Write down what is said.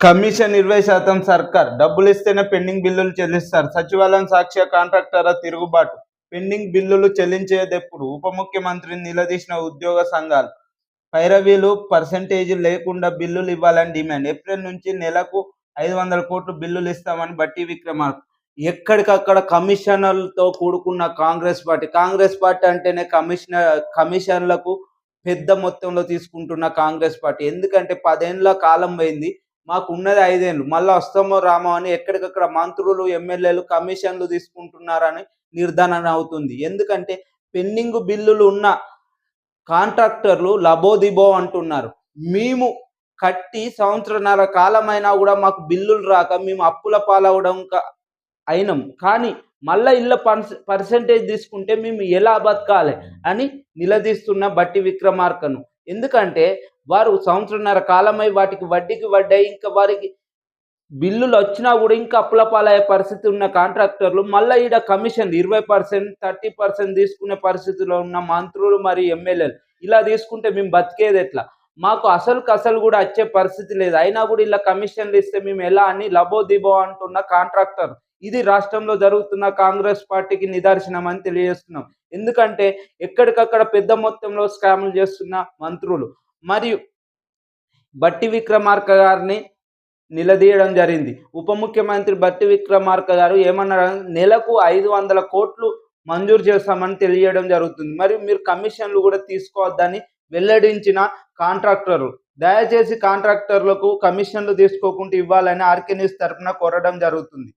Commission ఇరవై శాతం సర్కార్. డబ్బులు ఇస్తేనే పెండింగ్ బిల్లులు చెల్లిస్తారు. సచివాలయం సాక్ష్య కాంట్రాక్టర్ల తిరుగుబాటు. పెండింగ్ బిల్లులు చెల్లించేదెప్పుడు ఉప ముఖ్యమంత్రిని నిలదీసిన ఉద్యోగ సంఘాలు. పైరవీలు పర్సంటేజ్ లేకుండా బిల్లులు ఇవ్వాలని డిమాండ్. ఏప్రిల్ నుంచి నెలకు ఐదు వందల కోట్లు బిల్లులు ఇస్తామని బట్టి విక్రమార్క. ఎక్కడికక్కడ కమిషనర్లతో కూడుకున్న కాంగ్రెస్ పార్టీ. కాంగ్రెస్ పార్టీ అంటేనే కమిషనర్ కమిషన్లకు పెద్ద మొత్తంలో తీసుకుంటున్న కాంగ్రెస్ పార్టీ. ఎందుకంటే పదేళ్ళ కాలం పోయింది. మాకు ఉన్నది ఐదేళ్ళు మళ్ళీ వస్తామో రామో అని ఎక్కడికక్కడ మంత్రులు ఎమ్మెల్యేలు కమిషన్లు తీసుకుంటున్నారని నిర్ధారణ అవుతుంది. ఎందుకంటే పెండింగ్ బిల్లులు ఉన్న కాంట్రాక్టర్లు లబోదిబో అంటున్నారు. మేము కట్టి సంవత్సరన్నర కాలమైనా కూడా మాకు బిల్లులు రాక మేము అప్పుల పాలవడం క- అయినాం. కానీ మళ్ళీ ఇళ్ళ పర్సంటేజ్ తీసుకుంటే మేము ఎలా బతకాలి అని నిలదీస్తున్న బట్టి విక్రమార్కను. ఎందుకంటే వారు సంవత్సరన్నర కాలమై వాటికి వడ్డీకి వడ్డాయి. ఇంకా వారికి బిల్లులు వచ్చినా కూడా ఇంకా అప్పుల పాలయ్యే పరిస్థితి ఉన్న కాంట్రాక్టర్లు మళ్ళీ ఈడ కమిషన్ ఇరవై పర్సెంట్ థర్టీ పర్సెంట్ తీసుకునే పరిస్థితిలో ఉన్న మంత్రులు మరియు ఎమ్మెల్యేలు. ఇలా తీసుకుంటే మేము బతికేది ఎట్లా? మాకు అసలు అసలు కూడా వచ్చే పరిస్థితి లేదు. అయినా కూడా ఇలా కమిషన్లు ఇస్తే మేము ఎలా అని లబోదిబో అంటున్న కాంట్రాక్టర్. ఇది రాష్ట్రంలో జరుగుతున్న కాంగ్రెస్ పార్టీకి నిదర్శనం అని తెలియజేస్తున్నాం. ఎందుకంటే ఎక్కడికక్కడ పెద్ద మొత్తంలో స్కాములు చేస్తున్న మంత్రులు. మరియు బట్టి విక్రమార్క గారిని నిలదీయడం జరిగింది. ఉప ముఖ్యమంత్రి బట్టి విక్రమార్క గారు ఏమన్నారు నెలకు ఐదు వందల కోట్లు మంజూరు చేస్తామని తెలియడం జరుగుతుంది. మరియు మీరు కమిషన్లు కూడా తీసుకోవద్దని వెల్లడించిన కాంట్రాక్టర్లు దయచేసి కాంట్రాక్టర్లకు కమిషన్లు తీసుకోకుండా ఇవ్వాలని ఆర్కే న్యూస్ తరఫున కోరడం జరుగుతుంది.